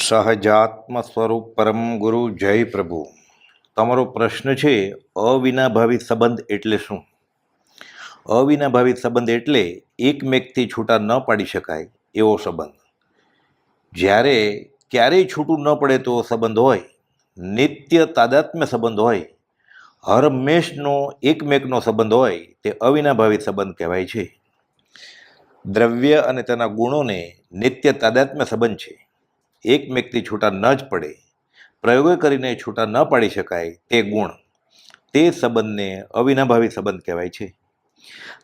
સહજાત્મ સ્વરૂપ પરમ ગુરુ જય પ્રભુ. તમારો પ્રશ્ન છે, અવિનાભાવી સંબંધ એટલે શું? અવિનાભાવી સંબંધ એટલે એકમેકથી છૂટા ન પાડી શકાય એવો સંબંધ. જ્યારે ક્યારેય છૂટું ન પડે તો સંબંધ હોય, નિત્ય તાદાત્મ્ય સંબંધ હોય હર હંમેશનો એકમેકનો સંબંધ હોય, તે અવિનાભાવી સંબંધ કહેવાય છે. દ્રવ્ય અને તેના ગુણોને નિત્ય તાદાત્મ્ય સંબંધ છે. એકમેકથી છૂટા ન જ પડે. પ્રયોગો કરીને છૂટા ન પાડી શકાય તે ગુણ. તે સંબંધને અવિનાભાવી સંબંધ કહેવાય છે.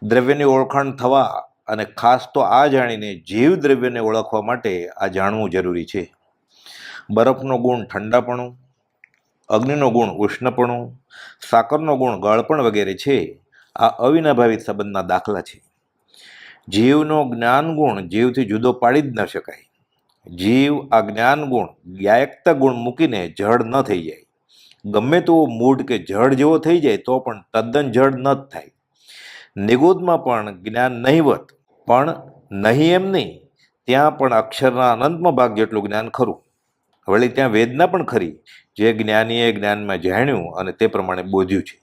દ્રવ્યની ઓળખાણ થવા અને ખાસ તો આ જાણીને જીવ દ્રવ્યને ઓળખવા માટે આ જાણવું જરૂરી છે. બરફનો ગુણ ઠંડાપણું, અગ્નિનો ગુણ ઉષ્ણપણું, સાકરનો ગુણ ગળપણ વગેરે છે. આ અવિનાભાવી સંબંધના દાખલા છે. જીવનો જ્ઞાન ગુણ જીવથી જુદો પાડી જ ન શકાય. જીવ આ જ્ઞાન ગુણ ગાયકતા ગુણ મૂકીને જડ ન થઈ જાય. ગમે તેવો મૂડ કે જડ જેવો થઈ જાય, તો પણ તદ્દન જડ ન જ થાય. નિગોદમાં પણ જ્ઞાન નહીવત પણ નહીં એમ નહીં, ત્યાં પણ અક્ષરના અનંતમાં ભાગ જેટલું જ્ઞાન ખરું. વળી ત્યાં વેદના પણ ખરી, જે જ્ઞાનીએ જ્ઞાનમાં જાણ્યું અને તે પ્રમાણે બોધ્યું છે.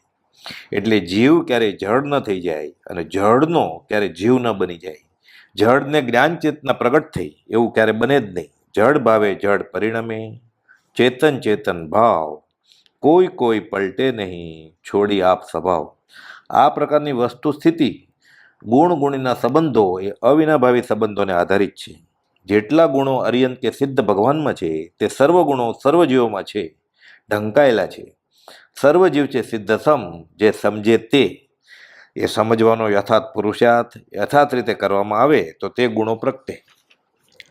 એટલે જીવ ક્યારેય જડ ન થઈ જાય અને જળનો ક્યારેય જીવ ન બની જાય. જડને જ્ઞાન ચેતના પ્રગટ થઈ, એવું ક્યારે બને જ નહીં. જળ ભાવે જડ પરિણમે, ચેતન ચેતન ભાવ, કોઈ કોઈ પલટે નહીં, છોડી આપ સ્વભાવ. આ પ્રકારની વસ્તુ સ્થિતિ, ગુણ ગુણીના સંબંધો એ અવિનાભાવી સંબંધોને આધારિત છે. જેટલા ગુણો અરિયંત કે સિદ્ધ ભગવાનમાં છે, તે સર્વ ગુણો સર્વજીવોમાં છે, ઢંકાયેલા છે. સર્વજીવ છે સિદ્ધ સમ જે સમજે તે. એ સમજવાનો યથાર્થ પુરુષાર્થ યથાર્થ રીતે કરવામાં આવે તો તે ગુણો પ્રગટે.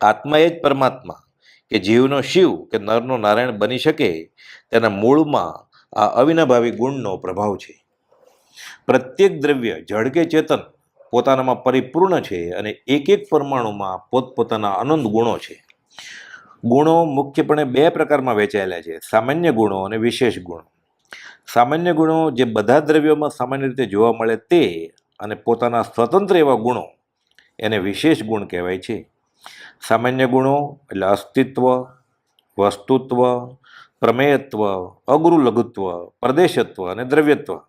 આત્મા એ જ પરમાત્મા કે જીવનો શિવ કે નરનો નારાયણ બની શકે તેના મૂળમાં આ અવિનાભાવી ગુણનો પ્રભાવ છે. પ્રત્યેક દ્રવ્ય જળ કે ચેતન પોતાનામાં પરિપૂર્ણ છે અને એક એક પરમાણુમાં પોતપોતાના અનંત ગુણો છે. ગુણો મુખ્યપણે બે પ્રકારમાં વહેંચાયેલા છે, સામાન્ય ગુણો અને વિશેષ ગુણો. સામાન્ય ગુણો જે બધા દ્રવ્યોમાં સામાન્ય રીતે જોવા મળે તે અને પોતાના સ્વતંત્ર એવા ગુણો એને વિશેષ ગુણ કહેવાય છે. સામાન્ય ગુણો એટલે અસ્તિત્વ, વસ્તુત્વ, પ્રમેયત્વ અગુરુ લઘુત્વ પ્રદેશત્વ અને દ્રવ્યત્વ.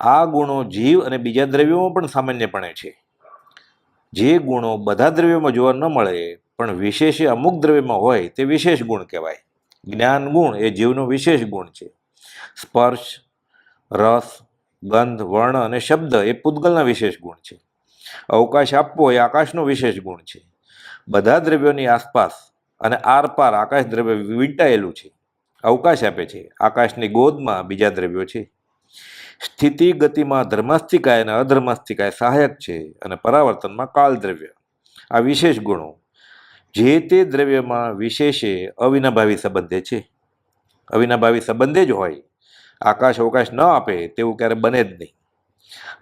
આ ગુણો જીવ અને બીજા દ્રવ્યોમાં પણ સામાન્યપણે છે. જે ગુણો બધા દ્રવ્યોમાં જોવા ન મળે પણ વિશેષ અમુક દ્રવ્યમાં હોય તે વિશેષ ગુણ કહેવાય. જ્ઞાન ગુણ એ જીવનો વિશેષ ગુણ છે. સ્પર્શ, રસ, ગંધ, વર્ણ અને શબ્દ એ પૂતગલના વિશેષ ગુણ છે. અવકાશ આપવો એ આકાશનો વિશેષ ગુણ છે. બધા દ્રવ્યોની આસપાસ અને આરપાર આકાશ દ્રવ્ય વીંટાયેલું છે. અવકાશ આપે છે. આકાશની ગોદમાં બીજા દ્રવ્યો છે. સ્થિતિ, ગતિમાં ધર્માસ્તિકાય અને અધર્માસ્તિકાય સહાયક છે અને પરાવર્તનમાં કાળ દ્રવ્ય. આ વિશેષ ગુણો જે તે દ્રવ્યમાં વિશેષે અવિનાભાવી સંબંધે છે. અવિનાભાવી સંબંધે જ હોય. આકાશ અવકાશ ન આપે તેવું ક્યારે બને જ નહીં.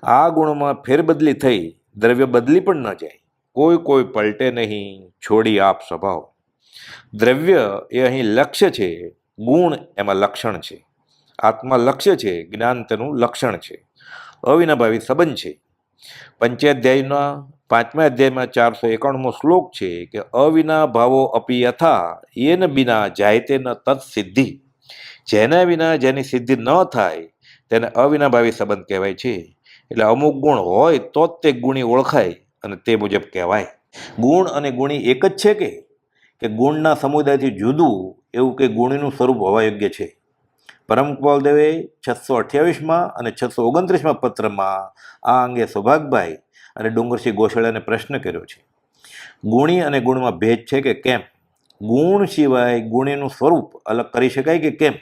આ ગુણોમાં ફેરબદલી થઈ દ્રવ્ય બદલી પણ ન જાય. કોઈ કોઈ પલટે નહીં, છોડી આપ સ્વભાવ. દ્રવ્ય એ અહીં લક્ષ્ય છે, ગુણ એમાં લક્ષણ છે. આત્મા લક્ષ્ય છે, જ્ઞાન તેનું લક્ષણ છે. અવિનાભાવી સંબંધ છે. પંચાધ્યાયના પાંચમા અધ્યાયમાં ચારસો એકાણુંમો શ્લોક છે કે અવિના ભાવો અપી યથા એન બિના જાયતે ન તત્ સિદ્ધિ જેના વિના જેની સિદ્ધિ ન થાય, તેને અવિનાભાવી સંબંધ કહેવાય છે. એટલે અમુક ગુણ હોય તો જ તે ગુણી ઓળખાય અને તે મુજબ કહેવાય. ગુણ અને ગુણી એક જ છે કે? કે ગુણના સમુદાયથી જુદું એવું કે ગુણીનું સ્વરૂપ હોવા યોગ્ય છે. પરમ કુપાલદેવે છસો અઠ્યાવીસમાં અને છસો ઓગણત્રીસમાં પત્રમાં આ અંગે સૌભાગભાઈ અને ડુંગરસિંહ ગોસળાને પ્રશ્ન કર્યો છે. ગુણી અને ગુણમાં ભેદ છે કે કેમ? ગુણ સિવાય ગુણીનું સ્વરૂપ અલગ કરી શકાય કે કેમ?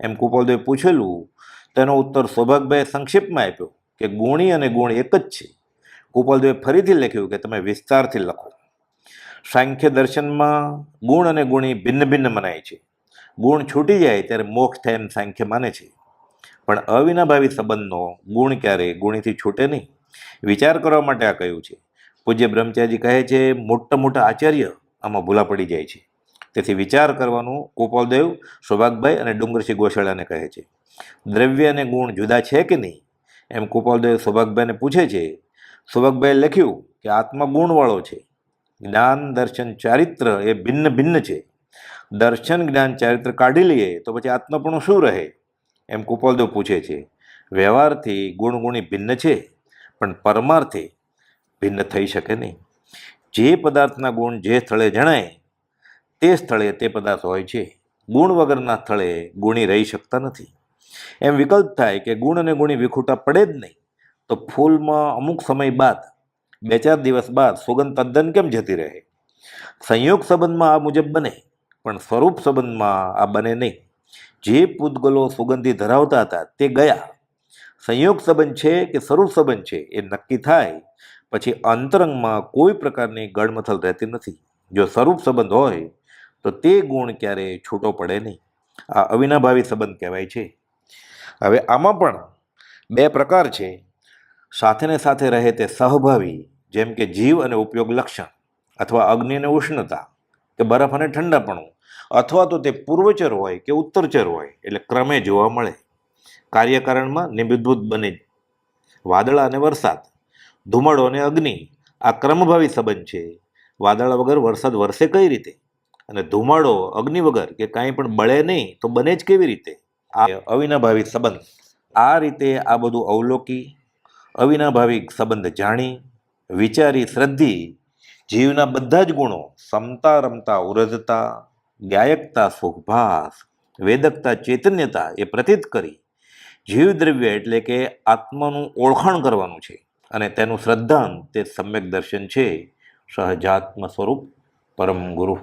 એમ કુપાલદેવે પૂછેલું, તેનો ઉત્તર સૌભાગભાઈએ સંક્ષિપ્તમાં આપ્યો કે ગુણી અને ગુણ એક જ છે. કુપાલદેવે ફરીથી લખ્યું કે તમે વિસ્તારથી લખો. સાંખ્ય દર્શનમાં ગુણ અને ગુણી ભિન્ન ભિન્ન મનાય છે. ગુણ છૂટી જાય ત્યારે મોક્ષ થાય એમ સાંખ્ય માને છે. પણ અવિનાભાવી સંબંધનો ગુણ ક્યારે ગુણીથી છૂટે નહીં? વિચાર કરવા માટે આ કહ્યું છે. પૂજ્ય બ્રહ્મચારી કહે છે, મોટા મોટા આચાર્ય આમાં ભૂલા પડી જાય છે. તેથી વિચાર કરવાનું ગોપાલદેવ, સૌભાગભાઈ અને ડુંગરસિંહ ગોશાળાને કહે છે. દ્રવ્ય અને ગુણ જુદા છે કે નહીં? એમ ગોપાલદેવ સૌભાગભાઈને પૂછે છે. સૌભાગભાઈએ લખ્યું કે આત્મા ગુણવાળો છે. જ્ઞાન, દર્શન, ચારિત્ર એ ભિન્ન ભિન્ન છે. દર્શન, જ્ઞાન, ચારિત્ર કાઢી લઈએ તો પછી આત્મપણું શું રહે? એમ કુપોલદેવ પૂછે છે. વ્યવહારથી ગુણ ગુણી ભિન્ન છે, પણ પરમાર્થે ભિન્ન થઈ શકે નહીં. જે પદાર્થના ગુણ જે સ્થળે જણાય તે સ્થળે તે પદાર્થ હોય છે. ગુણ વગરના સ્થળે ગુણી રહી શકતા નથી. એમ વિકલ્પ થાય કે ગુણ અને ગુણી વિખૂટા પડે જ નહીં. તો ફૂલમાં અમુક સમય બાદ, બે ચાર દિવસ બાદ સુગંધ તદ્દન કેમ જતી રહે? સંયોગ સંબંધમાં આ મુજબ બને, પણ સ્વરૂપ સંબંધમાં આ બને નહીં. જે પૂતગલો સુગંધી ધરાવતા હતા તે ગયા. સંયોગ સંબંધ છે કે સ્વરૂપ સંબંધ છે એ નક્કી થાય. પછી અંતરંગમાં કોઈ પ્રકારની ગળમથલ રહેતી નથી. જો સ્વરૂપ સંબંધ હોય તો તે ગુણ ક્યારેય છૂટો પડે નહીં. આ અવિનાભાવી સંબંધ કહેવાય છે. હવે આમાં પણ બે પ્રકાર છે. સાથેને સાથે રહે તે સહભાવી, જેમ કે જીવ અને ઉપયોગ લક્ષણ, અથવા અગ્નિ અને ઉષ્ણતા, કે બરફ અને ઠંડાપણું, અથવા તો તે પૂર્વચર હોય કે ઉત્તરચર હોય, એટલે ક્રમે જોવા મળે. કાર્યકારણમાં નિબિદભૂત બને વાદળા અને વરસાદ, ધુમાડો અને અગ્નિ, આ ક્રમભાવી સંબંધ છે. વાદળા વગર વરસાદ વરસે કઈ રીતે? અને ધુમાડો, અગ્નિ વગર કે કાંઈ પણ બળે નહીં, તો બને જ કેવી રીતે? આ અવિનાભાવી સંબંધ. આ રીતે આ બધું અવલોકી, અવિનાભાવી સંબંધ જાણી, વિચારી, શ્રદ્ધી, જીવના બધા જ ગુણો, સમતા, રમતા, ઉરજતા, ગાયકતા, સુખભાસ, વેદકતા, ચૈતન્યતા એ પ્રતીત કરી જીવ દ્રવ્ય એટલે કે આત્માનું ઓળખાણ કરવાનું છે. અને તેનું શ્રદ્ધાંત તે સમ્યક દર્શન છે. સહજાત્મ સ્વરૂપ પરમ ગુરુ.